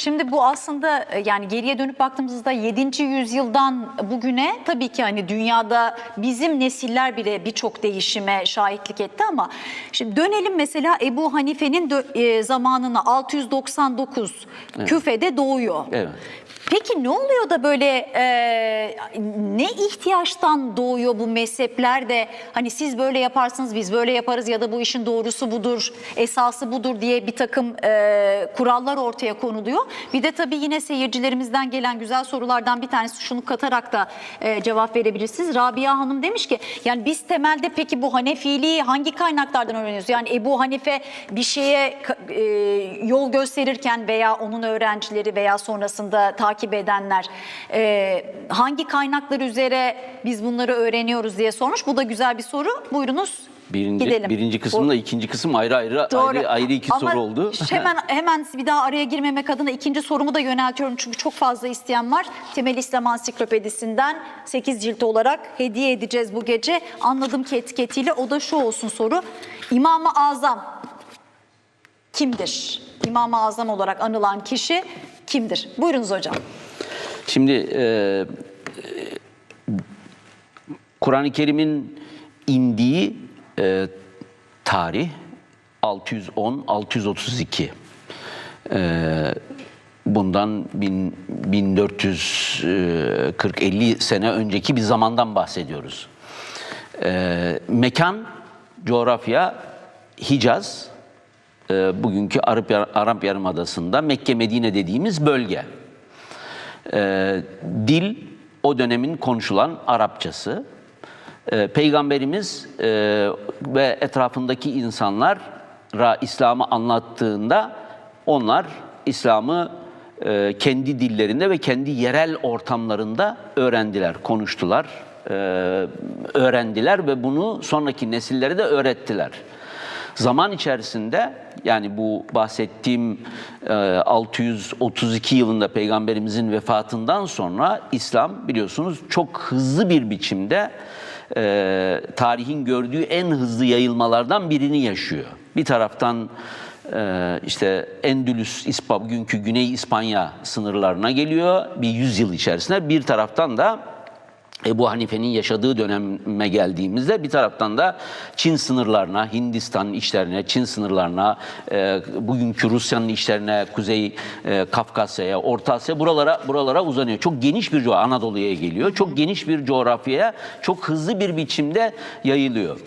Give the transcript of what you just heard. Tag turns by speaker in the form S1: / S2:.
S1: Şimdi bu aslında e, yani geriye dönüp baktığımızda 7. yüzyıldan bugüne tabii ki hani dünyada bizim nesiller bile birçok değişime şahitlik etti ama şimdi dönelim mesela Ebu Hanife'nin e, zamanına 699 Küfe'de doğuyor.
S2: Evet.
S1: Peki ne oluyor da böyle e, ne ihtiyaçtan doğuyor bu mezhepler de hani siz böyle yaparsınız biz böyle yaparız ya da bu işin doğrusu budur esası budur diye bir takım e, kurallar ortaya konuluyor. Bir de tabii yine seyircilerimizden gelen güzel sorulardan bir tanesi şunu katarak da e, cevap verebilirsiniz. Rabia Hanım demiş ki yani biz temelde peki bu Hanefiliği hangi kaynaklardan öğreniyoruz? Yani Ebu Hanife bir şeye e, yol gösterirken veya onun öğrencileri veya sonrasında takip edenler e, hangi kaynaklar üzere biz bunları öğreniyoruz diye sormuş. Bu da güzel bir soru. Buyurunuz
S2: Birinci,
S1: gidelim.
S2: birinci kısımla ikinci kısım ayrı ayrı
S1: Doğru.
S2: ayrı, ayrı iki
S1: Ama
S2: soru oldu.
S1: Hemen hemen bir daha araya girmemek adına ikinci sorumu da yöneltiyorum çünkü çok fazla isteyen var. Temel İslam Ansiklopedisinden 8 cilt olarak hediye edeceğiz bu gece. Anladım ki etiketiyle o da şu olsun soru. İmam-ı Azam kimdir? İmam-ı Azam olarak anılan kişi kimdir? Buyurunuz hocam.
S2: Şimdi e, Kur'an-ı Kerim'in indiği e, tarih 610-632. E, bundan bin- 1440-50 sene önceki bir zamandan bahsediyoruz. E, mekan, coğrafya, Hicaz, e, bugünkü Arap, Arap Yarımadası'nda Mekke Medine dediğimiz bölge. Ee, dil o dönemin konuşulan Arapçası. Ee, Peygamberimiz e, ve etrafındaki insanlara İslam'ı anlattığında onlar İslam'ı e, kendi dillerinde ve kendi yerel ortamlarında öğrendiler, konuştular, e, öğrendiler ve bunu sonraki nesillere de öğrettiler. Zaman içerisinde yani bu bahsettiğim e, 632 yılında peygamberimizin vefatından sonra İslam biliyorsunuz çok hızlı bir biçimde e, tarihin gördüğü en hızlı yayılmalardan birini yaşıyor. Bir taraftan e, işte Endülüs, İspa, bugünkü Güney İspanya sınırlarına geliyor bir yüzyıl içerisinde. Bir taraftan da Ebu Hanife'nin yaşadığı döneme geldiğimizde bir taraftan da Çin sınırlarına, Hindistan işlerine, Çin sınırlarına, e, bugünkü Rusya'nın işlerine, Kuzey e, Kafkasya'ya, Orta Asya buralara buralara uzanıyor. Çok geniş bir coğrafya Anadolu'ya geliyor. Çok geniş bir coğrafyaya çok hızlı bir biçimde yayılıyor.